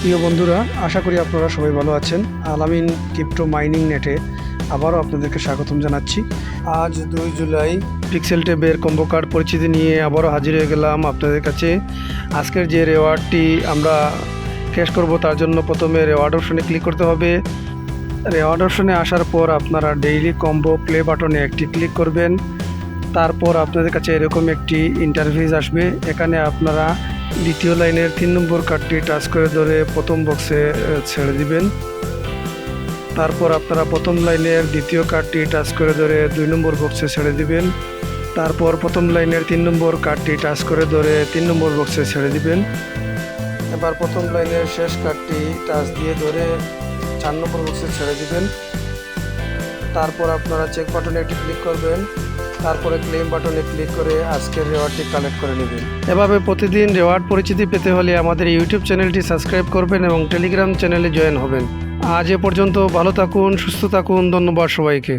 প্রিয় বন্ধুরা, আশা করি আপনারা সবাই ভালো আছেন। আলামিন ক্রিপ্টো মাইনিং নেটে আবারও আপনাদেরকে স্বাগতম জানাচ্ছি। আজ দুই জুলাই, পিক্সেল টেবের কম্বো কার্ড পরিচিতি নিয়ে আবারও হাজির হয়ে গেলাম আপনাদের কাছে। আজকের যে রেওয়ার্ডটি আমরা ক্যাশ করব, তার জন্য প্রথমে রেওয়ার্ড অপশনে ক্লিক করতে হবে। রেওয়ার্ড অপশনে আসার পর আপনারা ডেইলি কম্বো প্লে বাটনে একটি ক্লিক করবেন। তারপর আপনাদের কাছে এরকম একটি ইন্টারফেস আসবে। এখানে আপনারা দ্বিতীয় লাইনের তিন নম্বর কার্ডটি টাচ করে ধরে প্রথম বক্সে ছেড়ে দিবেন। তারপর আপনারা প্রথম লাইনের দ্বিতীয় কার্ডটি টাচ করে ধরে দুই নম্বর বক্সে ছেড়ে দিবেন। তারপর প্রথম লাইনের তিন নম্বর কার্ডটি টাচ করে ধরে তিন নম্বর বক্সে ছেড়ে দিবেন। এবার প্রথম লাইনের শেষ কার্ডটি টাচ দিয়ে ধরে চার নম্বর বক্সে ছেড়ে দিবেন। তারপর আপনারা চেক বাটনে একটি ক্লিক করবেন। তারপরে ক্লেম বাটনে ক্লিক করে আজকের রেওয়ার্ডটি কালেক্ট করে নেবেন। এভাবে প্রতিদিন রেওয়ার্ড পরিচিতি পেতে হলে আমাদের ইউটিউব চ্যানেলটি সাবস্ক্রাইব করবেন এবং টেলিগ্রাম চ্যানেলে জয়েন হবেন। আজ এ পর্যন্ত ভালো থাকুন, সুস্থ থাকুন, ধন্যবাদ সবাইকে।